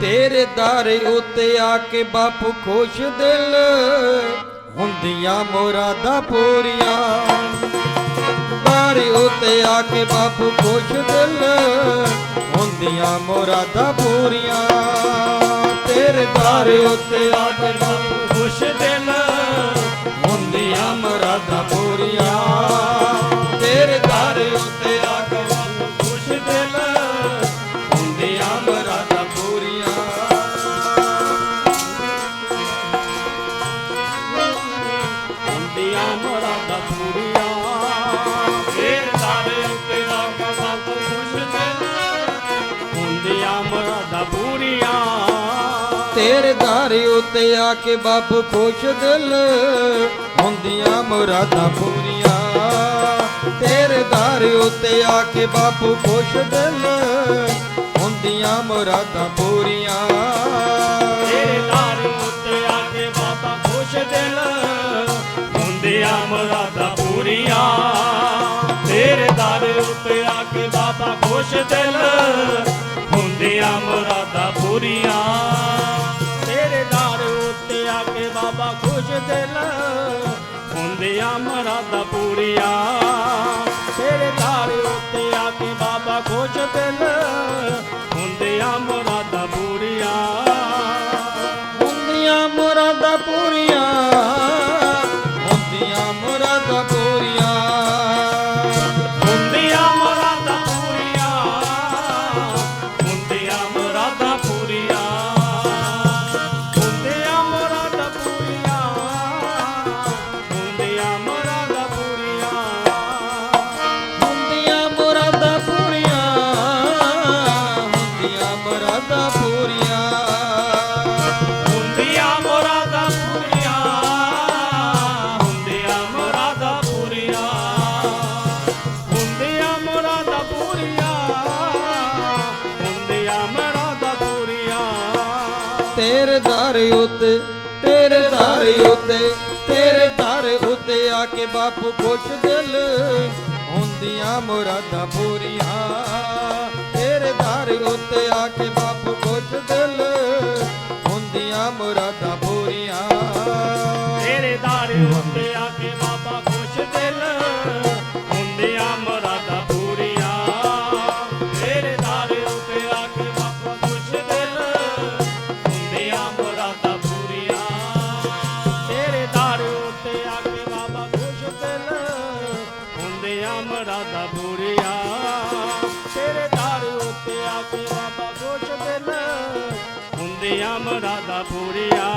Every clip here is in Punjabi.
ਤੇਰੇ ਦਰ ਉੱਤੇ ਆ ਕੇ ਬਾਪੂ ਖੁਸ਼ ਦਿਲ ਹੁੰਦੀਆਂ ਮੁਰਾਦਾਂ ਪੂਰੀਆਂ। ਦਰ ਉੱਤੇ ਆ ਕੇ ਬਾਪੂ ਖੁਸ਼ ਦਿਲ ਹੁੰਦੀਆਂ ਮੁਰਾਦਾਂ ਪੂਰੀਆਂ। ਤੇਰੇ ਦਰ ਉੱਤੇ ਆ ਕੇ ਤੇਰੇ ਦਰ ਉੱਤੇ ਆ ਕੇ ਬਾਪੂ ਖੁਸ਼ ਦਿਲ। ਹੁੰਦੀਆਂ ਮੁਰਾਦਾਂ ਪੂਰੀਆਂ। ਤੇਰੇ ਦਰ ਉੱਤੇ ਆ ਕੇ ਬਾਪੂ ਖੁਸ਼ ਦਿਲ। ਹੁੰਦੀਆਂ ਮੁਰਾਦਾਂ ਪੂਰੀਆਂ। ਤੇਰੇ ਦਰ ਉੱਤੇ ਆ ਕੇ ਬਾਬਾ ਖੁਸ਼ ਦਿਲ। ਹੁੰਦੀਆਂ ਮੁਰਾਦਾਂ ਪੂਰੀਆਂ। ਤੇਰੇ ਦਰ ਉੱਤੇ ਆ ਕੇ ਬਾਬਾ ਖੁਸ਼ ਦਿਲ। ਹੁੰਦੀਆਂ ਮੁਰਾਦਾਂ ਪੂਰੀਆਂ। ਦਿਲ ਹੁੰਦੀਆਂ ਮੁਰਾਦਾਂ ਪੂਰੀਆਂ। ਤੇਰੇ ਦਰ ਉੱਤੇ ਆ ਕੇ ਬਾਬਾ, ਖੁਸ਼ ਦਿਲ ਹੁੰਦੀਆਂ ਮੁਰਾਦਾਂ ਪੂਰੀਆਂ। ਹੁੰਦੀਆਂ ਮਰਾਦਾ ਪੂਰੀਆਂ। ਮੁਰਾਦਾਂ ਪੂਰੀਆਂ। ਹੁੰਦੀਆਂ ਮੁਰਾਦਾਂ ਪੂਰੀਆਂ। ਹੁੰਦੀਆਂ ਮੁਰਾਦਾਂ ਪੂਰੀਆਂ। ਹੁੰਦੀਆਂ ਮੁਰਾਦਾਂ ਪੂਰੀਆਂ। ਹੁੰਦੀਆਂ ਮੁਰਾਦਾਂ ਪੂਰੀਆਂ। ਤੇਰੇ ਦਰ ਉੱਤੇ ਤੇਰੇ ਦਰ ਉੱਤੇ ਤੇਰੇ ਦਰ ਉੱਤੇ ਆ ਕੇ ਬਾਪੂ ਖੁਸ਼ ਦਿਲ। ਹੁੰਦੀਆਂ ਮੁਰਾਦਾਂ ਪੂਰੀਆਂ। ਤੇਰੇ ਉੱਤੇ ਆ ਕੇ ਬਾਪ ਖੁਸ਼ ਦਿਲ, ਹੁੰਦੀਆਂ ਮੁਰਾਦਾਂ ਪੂਰੀਆਂ। ਤੇਰੇ ਦਰ ਉੱਤੇ ਆ ਕੇ ਬਾਬਾ ਖੁਸ਼ ਦਿਲ, ਹੁੰਦੀਆਂ ਮੁਰਾਦਾਂ ਪੂਰੀਆਂ। ਤੇਰੇ ਦਰ ਉੱਤੇ ਆ ਕੇ ਬਾਬਾ ਖੁਸ਼ ਦਿਲ, ਹੁੰਦੀਆਂ ਮੁਰਾਦਾਂ ਪੂਰੀਆਂ। ਤੇਰੇ ਦਰ ਉੱਤੇ ਆ ਕੇ ਬਾਬਾ ਖੁਸ਼ ਦਿਲ, ਹੁੰਦੀਆਂ ਮੁਰਾਦਾਂ ਪੂਰੀਆਂ। রাধে আম রাধা পুরিয়া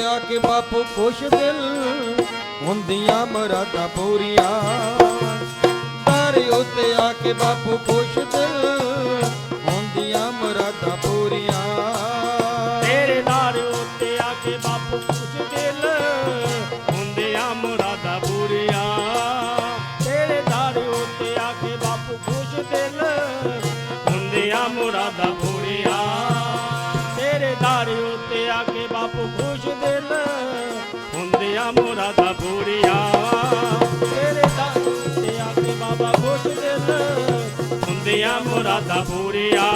ਉੱਤੇ ਆ ਕੇ ਬਾਪੂ ਖੁਸ਼ ਦਿਲ ਹੁੰਦੀਆਂ ਮੁਰਾਦਾਂ ਪੂਰੀਆਂ। ਦਰ ਉੱਤੇ ਆ ਕੇ ਬਾਪੂ ਖੁਸ਼ ਦਿਲ ਹੁੰਦੀਆਂ ਮੁਰਾਦਾਂ ਪੂਰੀਆਂ। ਤੇਰੇ ਦਰ ਉੱਤੇ ਆ ਕੇ ਬਾਪੂ ਖੁਸ਼ ਦਿਲ ਹੁੰਦੀਆਂ ਮੁਰਾਦਾਂ ਪੂਰੀਆਂ। ਦਰ ਆ ਕੇ ਬਾਪੂ ਖੁਸ਼ ਦਿਲ। ਹੁੰਦੀਆਂ ਮੁਰਾਦਾਂ ਪੂਰੀਆਂ ਤੇਰੇ ਦਰ ਉੱਤੇ ਆ ਕੇ ਬਾਬਾ ਖੁਸ਼ ਦਿਲ। ਹੁੰਦੀਆਂ ਮੁਰਾਦਾਂ ਪੂਰੀਆਂ